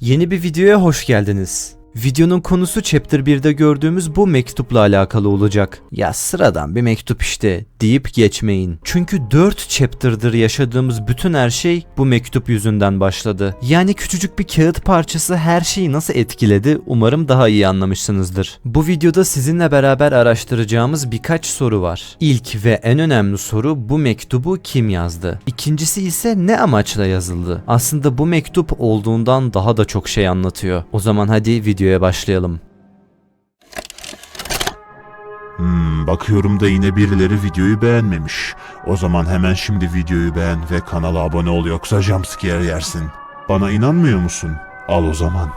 Yeni bir videoya hoş geldiniz. Videonun konusu Chapter 1'de gördüğümüz bu mektupla alakalı olacak. Ya sıradan bir mektup işte deyip geçmeyin. Çünkü 4 chapter'dır yaşadığımız bütün her şey bu mektup yüzünden başladı. Yani küçücük bir kağıt parçası her şeyi nasıl etkiledi umarım daha iyi anlamışsınızdır. Bu videoda sizinle beraber araştıracağımız birkaç soru var. İlk ve en önemli soru bu mektubu kim yazdı? İkincisi ise ne amaçla yazıldı? Aslında bu mektup olduğundan daha da çok şey anlatıyor. O zaman hadi videoya başlayalım. Hmm, bakıyorum da yine birileri videoyu beğenmemiş. O zaman hemen şimdi videoyu beğen ve kanala abone ol yoksa jumpscare yersin. Bana inanmıyor musun? Al o zaman.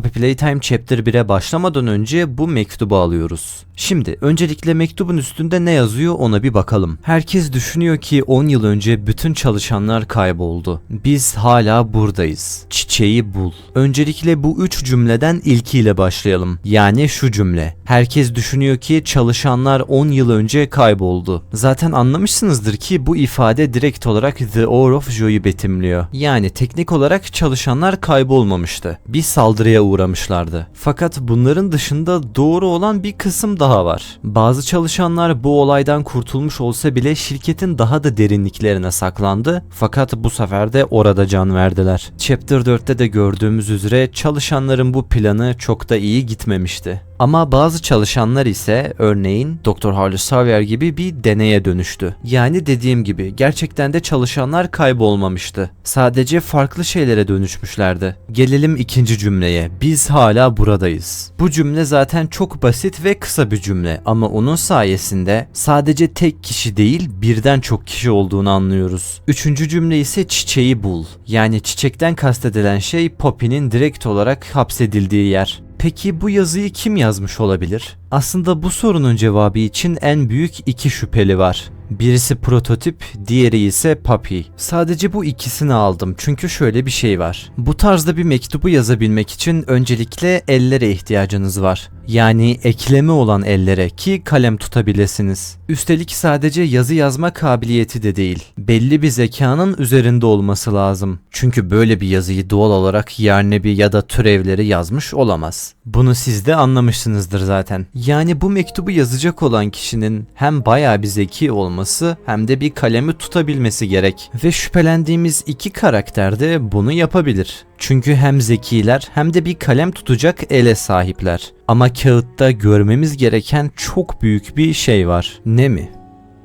Poppy Playtime Chapter 1'e başlamadan önce bu mektubu alıyoruz. Şimdi öncelikle mektubun üstünde ne yazıyor ona bir bakalım. Herkes düşünüyor ki 10 yıl önce bütün çalışanlar kayboldu. Biz hala buradayız. Çiçeği bul. Öncelikle bu üç cümleden ilkiyle başlayalım. Yani şu cümle. Herkes düşünüyor ki çalışanlar 10 yıl önce kayboldu. Zaten anlamışsınızdır ki bu ifade direkt olarak The Hour of Joy'u betimliyor. Yani teknik olarak çalışanlar kaybolmamıştı. Bir saldırıya uğramışlardı. Fakat bunların dışında doğru olan bir kısım daha var. Bazı çalışanlar bu olaydan kurtulmuş olsa bile şirketin daha da derinliklerine saklandı. Fakat bu sefer de orada can verdiler. Chapter 4'te de gördüğümüz üzere çalışanların bu planı çok da iyi gitmemişti. Ama bazı çalışanlar ise örneğin Dr. Harley Xavier gibi bir deneye dönüştü. Yani dediğim gibi gerçekten de çalışanlar kaybolmamıştı. Sadece farklı şeylere dönüşmüşlerdi. Gelelim ikinci cümleye. Biz hala buradayız. Bu cümle zaten çok basit ve kısa bir cümle ama onun sayesinde sadece tek kişi değil birden çok kişi olduğunu anlıyoruz. Üçüncü cümle ise çiçeği bul. Yani çiçekten kastedilen şey Poppy'nin direkt olarak hapsedildiği yer. Peki bu yazıyı kim yazmış olabilir? Aslında bu sorunun cevabı için en büyük iki şüpheli var. Birisi prototip, diğeri ise Puppy. Sadece bu ikisini aldım çünkü şöyle bir şey var. Bu tarzda bir mektubu yazabilmek için öncelikle ellere ihtiyacınız var. Yani eklemi olan ellere ki kalem tutabilirsiniz. Üstelik sadece yazı yazma kabiliyeti de değil. Belli bir zekanın üzerinde olması lazım. Çünkü böyle bir yazıyı doğal olarak Yarnebi ya da türevleri yazmış olamaz. Bunu siz de anlamışsınızdır zaten. Yani bu mektubu yazacak olan kişinin hem bayağı bir zeki olması hem de bir kalemi tutabilmesi gerek. Ve şüphelendiğimiz iki karakter de bunu yapabilir. Çünkü hem zekiler hem de bir kalem tutacak ele sahipler. Ama kağıtta görmemiz gereken çok büyük bir şey var. Ne mi?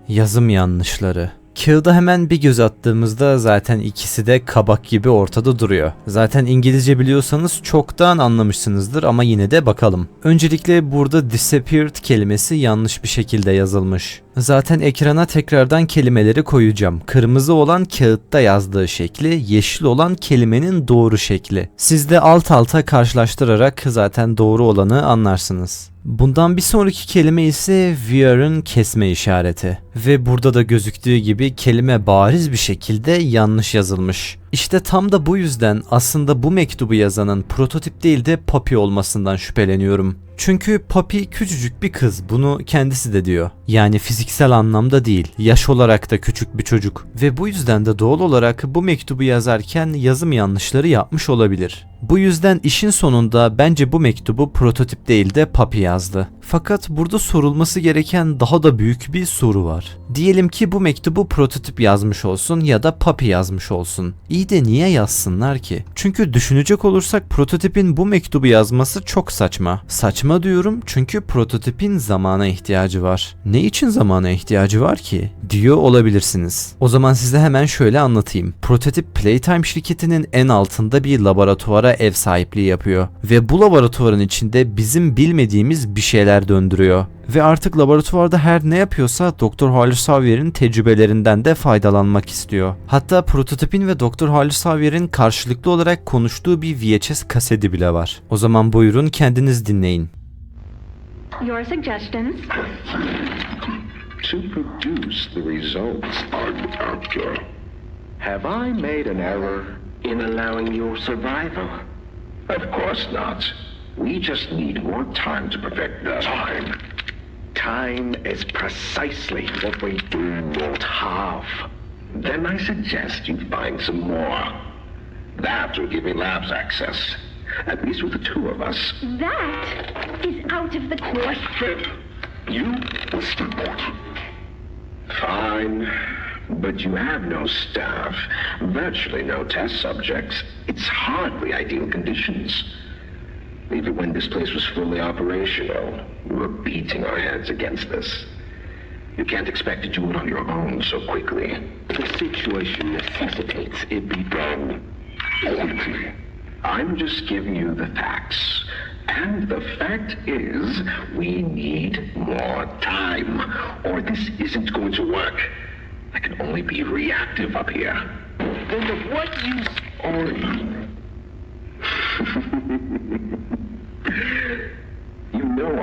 Yazım yanlışları. Kağıda hemen bir göz attığımızda zaten ikisi de kabak gibi ortada duruyor. Zaten İngilizce biliyorsanız çoktan anlamışsınızdır ama yine de bakalım. Öncelikle burada disappeared kelimesi yanlış bir şekilde yazılmış. Zaten ekrana tekrardan kelimeleri koyacağım. Kırmızı olan kağıtta yazdığı şekli, yeşil olan kelimenin doğru şekli. Siz de alt alta karşılaştırarak zaten doğru olanı anlarsınız. Bundan bir sonraki kelime ise weare'ın kesme işareti. Ve burada da gözüktüğü gibi kelime bariz bir şekilde yanlış yazılmış. İşte tam da bu yüzden aslında bu mektubu yazanın prototip değil de Poppy olmasından şüpheleniyorum. Çünkü Poppy küçücük bir kız bunu kendisi de diyor. Yani fiziksel anlamda değil, yaş olarak da küçük bir çocuk. Ve bu yüzden de doğal olarak bu mektubu yazarken yazım yanlışları yapmış olabilir. Bu yüzden işin sonunda bence bu mektubu prototip değil de Poppy yazdı. Fakat burada sorulması gereken daha da büyük bir soru var. Diyelim ki bu mektubu prototip yazmış olsun ya da Poppy yazmış olsun. İyi de niye yazsınlar ki? Çünkü düşünecek olursak prototipin bu mektubu yazması çok saçma. Saçma diyorum çünkü prototipin zamana ihtiyacı var. Ne için zamana ihtiyacı var ki? Diyor olabilirsiniz. O zaman size hemen şöyle anlatayım. Prototip Playtime şirketinin en altında bir laboratuvara ev sahipliği yapıyor. Ve bu laboratuvarın içinde bizim bilmediğimiz bir şeyler döndürüyor. Ve artık laboratuvarda her ne yapıyorsa Dr. Harley Xavier'in tecrübelerinden de faydalanmak istiyor. Hatta prototipin ve Dr. Harley Xavier'in karşılıklı olarak konuştuğu bir VHS kaseti bile var. O zaman buyurun kendiniz dinleyin. Your suggestions? to produce the results I'm after. Have I made an error in allowing your survival? Of course not. We just need more time to perfect that. Time? Time is precisely what we do not have. Then I suggest you find some more. That will give me labs access. At least with the two of us. That is out of the question. You was important. Fine. But you have no staff, virtually no test subjects. It's hardly ideal conditions. Even when this place was fully operational, we were beating our heads against this. You can't expect to do it on your own so quickly. The situation necessitates it be done quickly. I'm just giving you the facts. And the fact is, we need more time, or this isn't going to work. I can only be reactive up here. Then of what use are you?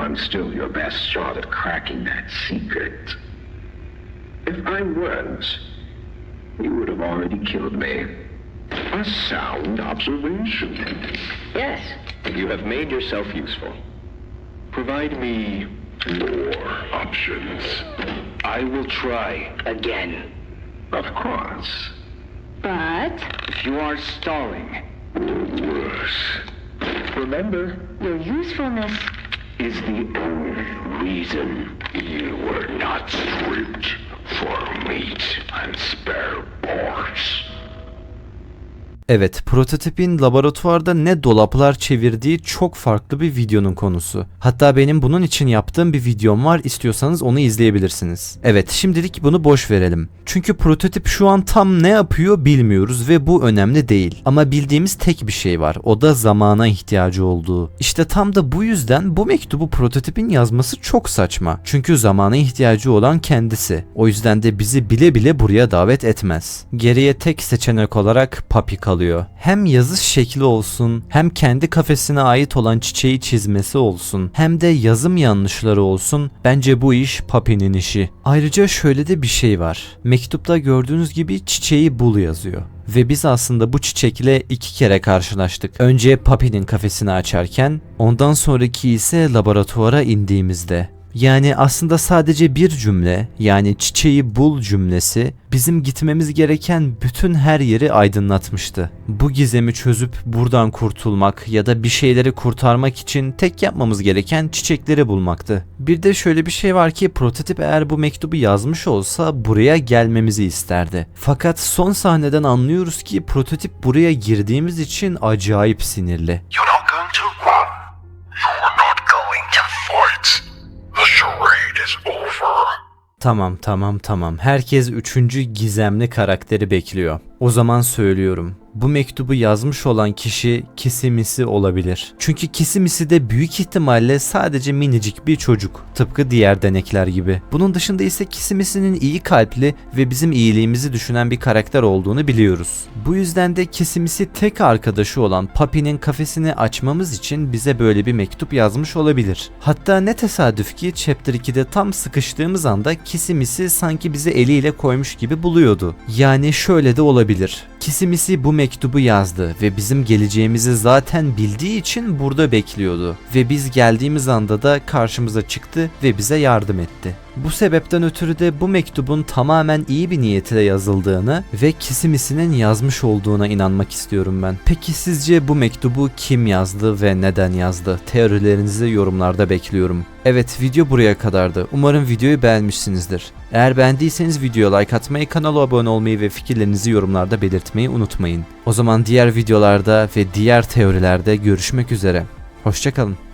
I'm still your best shot at cracking that secret. If I weren't, you would have already killed me. A sound observation. Yes, You have made yourself useful. Provide me more options. I will try. again. Of course. But If you are stalling, or worse, remember, your usefulness is the only reason you were not stripped for meat and spare parts. Evet, prototipin laboratuvarda ne dolaplar çevirdiği çok farklı bir videonun konusu. Hatta benim bunun için yaptığım bir videom var, istiyorsanız onu izleyebilirsiniz. Evet, şimdilik bunu boş verelim. Çünkü prototip şu an tam ne yapıyor bilmiyoruz ve bu önemli değil. Ama bildiğimiz tek bir şey var, o da zamana ihtiyacı olduğu. İşte tam da bu yüzden bu mektubu prototipin yazması çok saçma. Çünkü zamana ihtiyacı olan kendisi. O yüzden de bizi bile bile buraya davet etmez. Geriye tek seçenek olarak Papi kalıyor. Hem yazış şekli olsun, hem kendi kafesine ait olan çiçeği çizmesi olsun, hem de yazım yanlışları olsun. Bence bu iş Papi'nin işi. Ayrıca şöyle de bir şey var. Mektupta gördüğünüz gibi çiçeği bul yazıyor. Ve biz aslında bu çiçekle iki kere karşılaştık. Önce Papi'nin kafesini açarken, ondan sonraki ise laboratuvara indiğimizde. Yani aslında sadece bir cümle yani çiçeği bul cümlesi bizim gitmemiz gereken bütün her yeri aydınlatmıştı. Bu gizemi çözüp buradan kurtulmak ya da bir şeyleri kurtarmak için tek yapmamız gereken çiçekleri bulmaktı. Bir de şöyle bir şey var ki prototip eğer bu mektubu yazmış olsa buraya gelmemizi isterdi. Fakat son sahneden anlıyoruz ki prototip buraya girdiğimiz için acayip sinirli. You're Tamam tamam tamam. Herkes üçüncü gizemli karakteri bekliyor. O zaman söylüyorum. Bu mektubu yazmış olan kişi Kisimisi olabilir. Çünkü Kisimisi de büyük ihtimalle sadece minicik bir çocuk. Tıpkı diğer denekler gibi. Bunun dışında ise Kisimisi'nin iyi kalpli ve bizim iyiliğimizi düşünen bir karakter olduğunu biliyoruz. Bu yüzden de Kisimisi tek arkadaşı olan Papi'nin kafesini açmamız için bize böyle bir mektup yazmış olabilir. Hatta ne tesadüf ki Chapter 2'de tam sıkıştığımız anda Kisimisi sanki bizi eliyle koymuş gibi buluyordu. Yani şöyle de olabilir. Kisimisi bu mektubu yazdı ve bizim geleceğimizi zaten bildiği için burada bekliyordu. Ve biz geldiğimiz anda da karşımıza çıktı ve bize yardım etti. Bu sebepten ötürü de bu mektubun tamamen iyi bir niyetle yazıldığını ve Kisimisinin yazmış olduğuna inanmak istiyorum ben. Peki sizce bu mektubu kim yazdı ve neden yazdı? Teorilerinizi yorumlarda bekliyorum. Evet video buraya kadardı. Umarım videoyu beğenmişsinizdir. Eğer beğendiyseniz videoya like atmayı, kanala abone olmayı ve fikirlerinizi yorumlarda belirtmeyi unutmayın. O zaman diğer videolarda ve diğer teorilerde görüşmek üzere. Hoşçakalın.